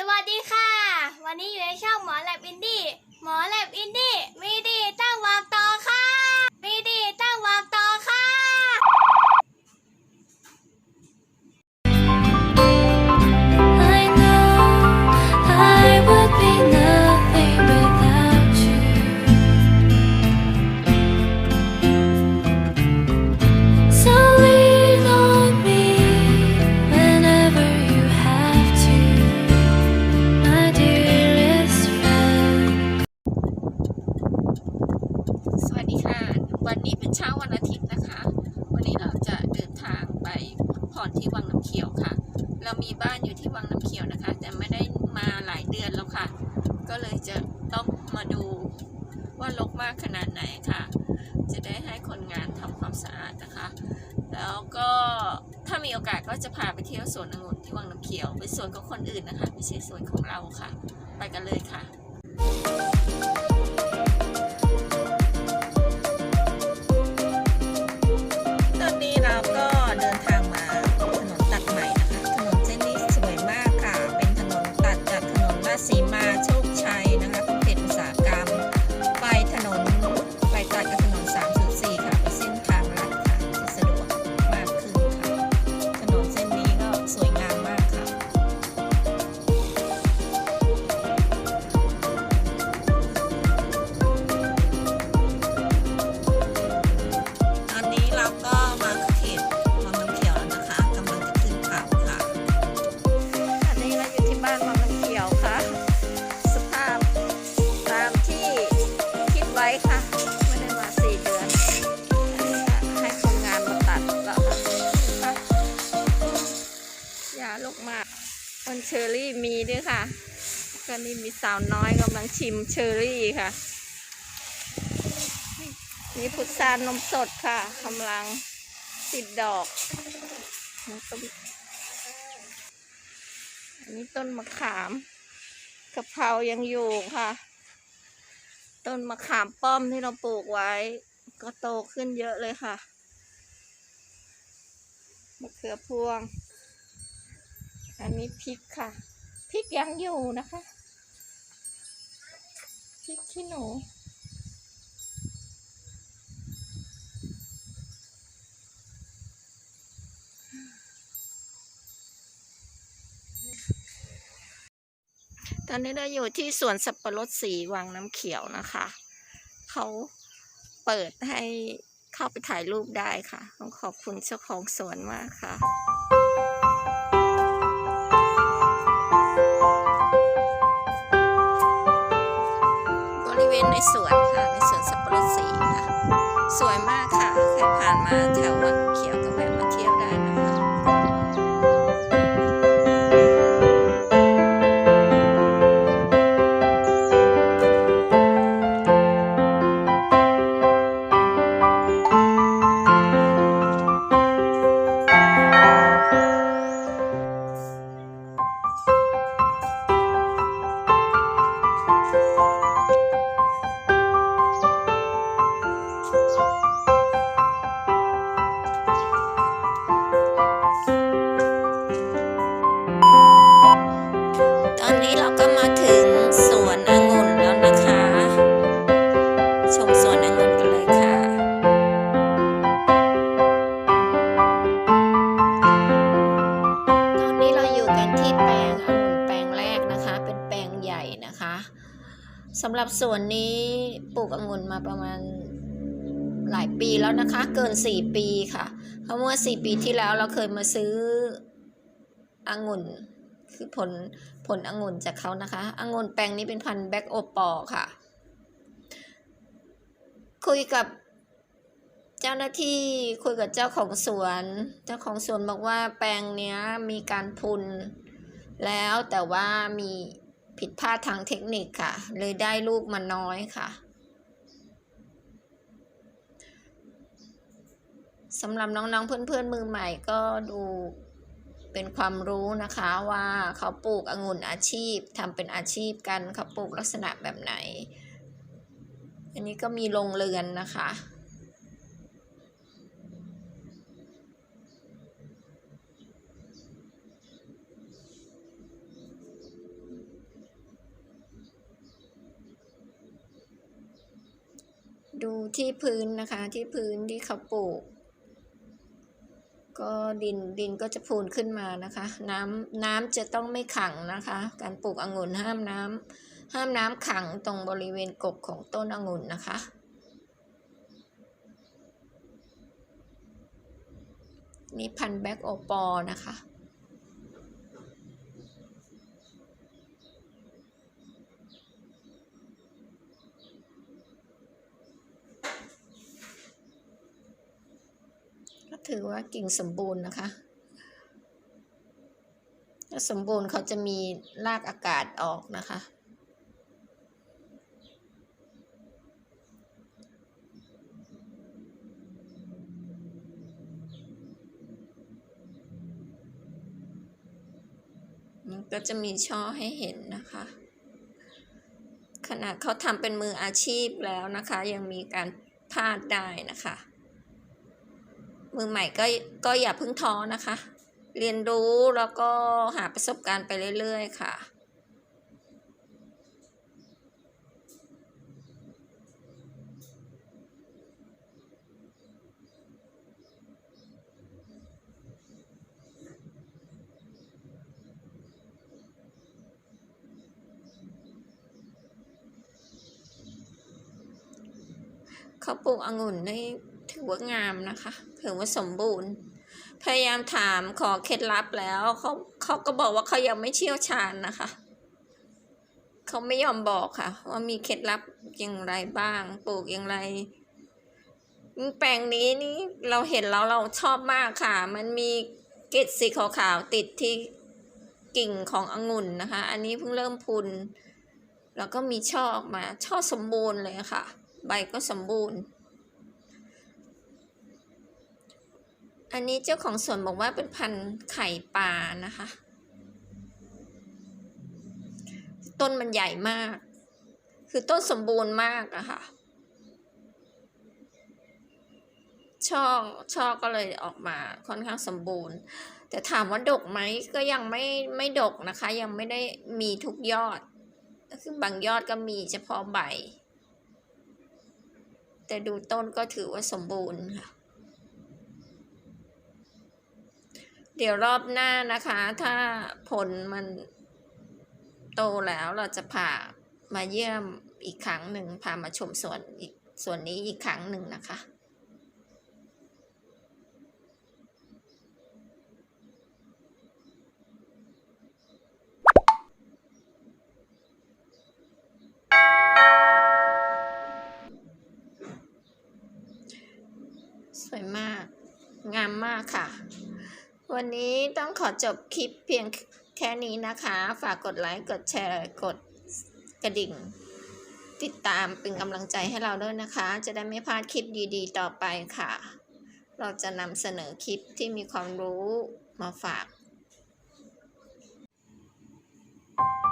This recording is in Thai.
สวัสดีค่ะ วันนี้อยู่ในช่องหมอแลบอินดี้ หมอแลบอินดี้ มีดี มาดูว่ารกมากขนาดไหนค่ะ จะได้ให้คนงานทำความสะอาดนะคะ แล้วก็ถ้ามีโอกาสก็จะพาไปเที่ยวสวนองุ่นที่วังน้ำเขียวเป็นสวนของคนอื่นนะคะ ไม่ใช่สวนของเราค่ะ ไปกันเลยค่ะ เชอรี่มีด้วยค่ะก็นี่มีสาวน้อยกำลังชิมเชอรี่ค่ะนี่พุทรานมสดค่ะกำลังติดดอกอันนี้ต้นมะขามกะเพรายังอยู่ค่ะ ต้นมะขามป้อมที่เราปลูกไว้ ก็โตขึ้นเยอะเลยค่ะมะเขือพวง อันนี้พริกค่ะพริกยังอยู่นะคะพริกขี้หนูตอนนี้เราอยู่ที่สวนสับปะรดสีวังน้ำเขียวนะคะ เขาเปิดให้เข้าไปถ่ายรูปได้ค่ะ ต้องขอบคุณเจ้าของสวนมากค่ะ สวนค่ะในสวนสับปะรดสีค่ะ สวยมากค่ะ ใครผ่านมาแถว หรับสวนนี้ปลูกองุ่นมาประมาณหลายปีแล้วนะคะ เกิน4ปีค่ะ เพราะเมื่อ4ปีที่แล้วเราเคยมาซื้อองุ่นคือผลผลองุ่นจากเขานะคะองุ่นแปลงนี้เป็นพันธุ์แบ็กโอปอค่ะ คุยกับเจ้าหน้าที่คุยกับเจ้าของสวน เจ้าของสวนบอกว่าแปลงเนี้ยมีการพุนแล้วแต่ว่ามี ผิดพลาดทางเทคนิคค่ะ เลยได้ลูกมาน้อยค่ะสำหรับน้องๆ เพื่อนๆ มือใหม่ก็ดูเป็นความรู้นะคะว่าเขาปลูกองุ่นอาชีพทำเป็นอาชีพกันเขาปลูกลักษณะแบบไหน อันนี้ก็มีโรงเรือนนะคะ ดูที่พื้นนะคะที่พื้นที่เขาปลูก ก็ดินดินก็จะพูนขึ้นมานะคะ น้ำน้ำจะต้องไม่ขังนะคะ การปลูกองุ่นห้ามน้ำห้ามน้ำขังตรงบริเวณกกของต้นองุ่นนะคะ นี่พันแบ็กโอปอนะคะ ว่ากิ่งสมบูรณ์นะคะถ้าสมบูรณ์เขาจะมีรากอากาศออกนะคะมันก็จะมีช่อให้เห็นนะคะ ขนาดเขาทำเป็นมืออาชีพแล้วนะคะ ยังมีการพลาดได้นะคะ มือใหม่ก็ก็อย่าเพิ่งท้อนะคะ เรียนรู้แล้วก็หาประสบการณ์ไปเรื่อย ๆ ค่ะเขาปลูกองุ่นได้ ถือว่างามนะคะ ถือว่าสมบูรณ์ พยายามถามขอเคล็ดลับแล้วเขาเขาก็บอกว่าเขายังไม่เชี่ยวชาญนะคะเขาไม่ยอมบอกค่ะ ว่ามีเคล็ดลับอย่างไรบ้าง ปลูกอย่างไร แปลงนี้นี่เราเห็นแล้วเราชอบมากค่ะ มันมีเกล็ดสีขาวๆติดที่กิ่งขององุ่นนะคะ อันนี้เพิ่งเริ่มพุนแล้วก็มีช่อออกมาช่อสมบูรณ์เลยค่ะ ใบก็สมบูรณ์ อันนี้เจ้าของสวนบอกว่าเป็นพันธุ์ไข่ปลานะคะ ต้นมันใหญ่มาก คือต้นสมบูรณ์มากอะค่ะ ช่อช่อก็เลยออกมาค่อนข้างสมบูรณ์ แต่ถามว่าดกไหมก็ยังไม่ไม่ดกนะคะ ยังไม่ได้มีทุกยอด คือบางยอดก็มีเฉพาะใบ แต่ดูต้นก็ถือว่าสมบูรณ์ค่ะ เดี๋ยวรอบหน้านะคะ ถ้าผลมันโตแล้วเราจะพามาเยี่ยมอีกครั้งหนึ่งพามาชมสวนอีกส่วนนี้อีกครั้งหนึ่งนะคะ สวยมาก งามมากค่ะ วันนี้ต้องขอจบคลิปเพียงแค่นี้นะคะ ฝากกดไลค์ กดแชร์ กดกระดิ่ง ติดตามเป็นกำลังใจให้เราด้วยนะคะ จะได้ไม่พลาดคลิปดีๆ ต่อไปค่ะ เราจะนำเสนอคลิปที่มีความรู้มาฝาก Thank you.